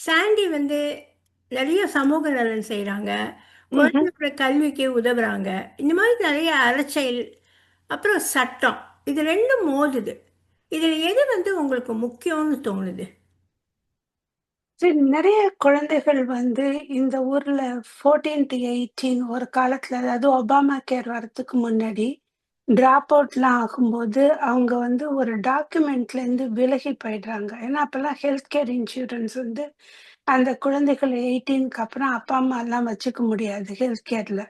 சாண்டி வந்து நிறைய சமூக நலன் செய்கிறாங்க. குழந்தைகளோட கல்விக்கு உதவுறாங்க. இந்த மாதிரி நிறைய அரசியல் அப்புறம் சட்டம் இது ரெண்டும் மோதுது. இதில் எது வந்து உங்களுக்கு முக்கியம்னு தோணுது? சரி நெறைய குழந்தைகள் வந்து இந்த ஊர்ல 14 to 18 ஒரு காலத்துல அதாவது ஒபாமா கேர் வரதுக்கு முன்னாடி டிராப் அவுட்லாம் ஆகும்போது அவங்க வந்து ஒரு டாக்குமெண்ட்ல இருந்து விலகி போயிடுறாங்க. ஏன்னா அப்பெல்லாம் ஹெல்த் கேர் இன்சூரன்ஸ் வந்து அந்த குழந்தைகள் 18க்கு அப்புறம் அப்பா அம்மா எல்லாம் வச்சுக்க முடியாது ஹெல்த் கேர்ல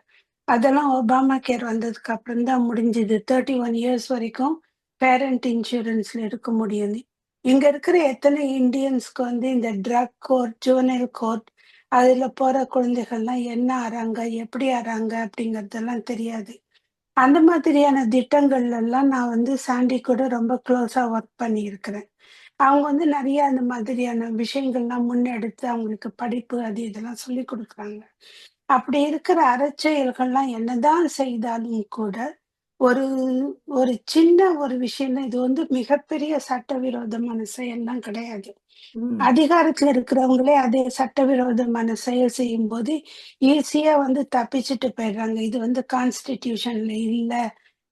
அதெல்லாம் ஒபாமா கேர் வந்ததுக்கு அப்புறம் தான் முடிஞ்சது. தேர்ட்டி ஒன் இயர்ஸ் வரைக்கும் பேரண்ட் இன்சூரன்ஸ்ல இருக்க முடியும். இங்க இருக்கிற எத்தனை இந்தியன்ஸ்க்கு வந்து இந்த ட்ரக் கோர்ட் ஜுவனல் கோர்ட் அதுல போற குழந்தைகள்லாம் என்ன ஆறாங்க எப்படி ஆறாங்க அப்படிங்கறதெல்லாம் தெரியாது. அந்த மாதிரியான திட்டங்கள்ல எல்லாம் நான் வந்து சாண்டி கூட ரொம்ப க்ளோஸா ஒர்க் பண்ணியிருக்கிறேன். அவங்க வந்து நிறைய அந்த மாதிரியான விஷயங்கள்லாம் முன்னெடுத்து அவங்களுக்கு படிப்பு அது இதெல்லாம் சொல்லி கொடுக்குறாங்க. அப்படி இருக்கிற அறச்செயல்கள்லாம் என்னதான் செய்தாலும் கூட ஒரு ஒரு சின்ன ஒரு விஷயம் இது வந்து மிகப்பெரிய சட்டவிரோதமான செயல்லாம் கிடையாது. அதிகாரத்துல இருக்கிறவங்களே அதே சட்டவிரோதமான செயல் செய்யும் போது ஈஸியா வந்து தப்பிச்சுட்டு போயிடுறாங்க. இது வந்து கான்ஸ்டிடியூஷன்ல இல்ல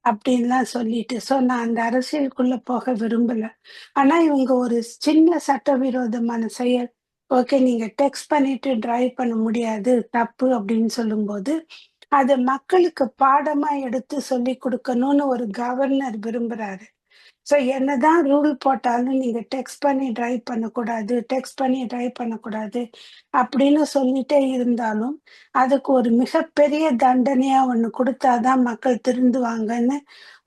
அப்படின்லாம் சொல்லிட்டு. சோ நான் அந்த அரசியலுக்குள்ள போக விரும்பல. ஆனா இவங்க ஒரு சின்ன சட்டவிரோதமான செயல். ஓகே நீங்க டெக்ஸ்ட் பண்ணிட்டு டிரைவ் பண்ண முடியாது. தப்பு அப்படின்னு சொல்லும்போது அது மக்களுக்கு பாடமா எடுத்து சொல்லி கொடுக்கணும்னு ஒரு கவர்னர் விரும்புறாரு. ஸோ என்னதான் ரூல் போட்டாலும் நீங்க டெக்ஸ்ட் பண்ணி டிரைவ் பண்ணக்கூடாது டெக்ஸ்ட் பண்ணி டிரைவ் பண்ணக்கூடாது அப்படின்னு சொல்லிட்டே இருந்தாலும் அதுக்கு ஒரு மிகப்பெரிய தண்டனையா ஒன்று கொடுத்தாதான் மக்கள் திருந்துவாங்கன்னு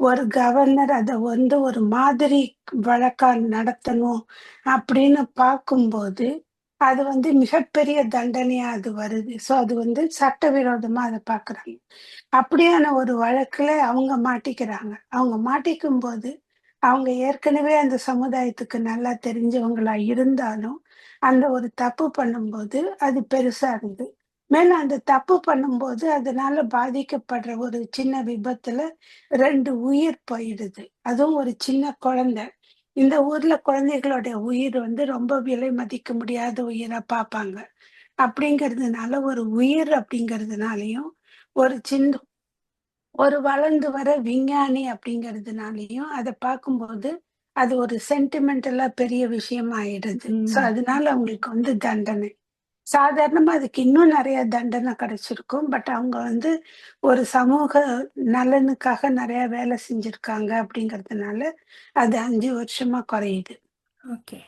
ஒரு கவர்னர் அதை வந்து ஒரு மாதிரி வழக்கா நடத்தணும் அப்படின்னு பார்க்கும்போது அது வந்து மிகப்பெரிய தண்டனையா அது வருது. சோ அது வந்து சட்டவிரோதமா அதை பாக்குறாங்க. அப்படியான ஒரு வழக்குல அவங்க மாட்டிக்கிறாங்க. அவங்க மாட்டிக்கும் போது அவங்க ஏற்கனவே அந்த சமுதாயத்துக்கு நல்லா தெரிஞ்சவங்களா இருந்தாலும் அந்த ஒரு தப்பு பண்ணும்போது அது பெருசா இருந்து மேலும் அந்த தப்பு பண்ணும்போது அதனால பாதிக்கப்படுற ஒரு சின்ன விபத்துல ரெண்டு உயிர் போயிடுது. அதுவும் ஒரு சின்ன குழந்தை. இந்த ஊர்ல குழந்தைகளோட உயிர் வந்து ரொம்ப விலை மதிக்க முடியாத உயிரா பார்ப்பாங்க. அப்படிங்கிறதுனால ஒரு உயிர் அப்படிங்கிறதுனாலயும் ஒரு சின்ன ஒரு வளர்ந்து வர விஞ்ஞானி அப்படிங்கிறதுனாலயும் அதை பார்க்கும்போது அது ஒரு சென்டிமெண்டலா பெரிய விஷயம் ஆயிடுது ம். அதனால அவங்களுக்கு வந்து தண்டனை. சாதாரணமா அதுக்கு இன்னும் நிறைய தண்டனை கிடைச்சிருக்கும். பட் அவங்க வந்து ஒரு சமூக நலனுக்காக நிறைய வேலை செஞ்சிருக்காங்க அப்படிங்கறதுனால அது அஞ்சு வருஷமா குறையுது. ஓகே.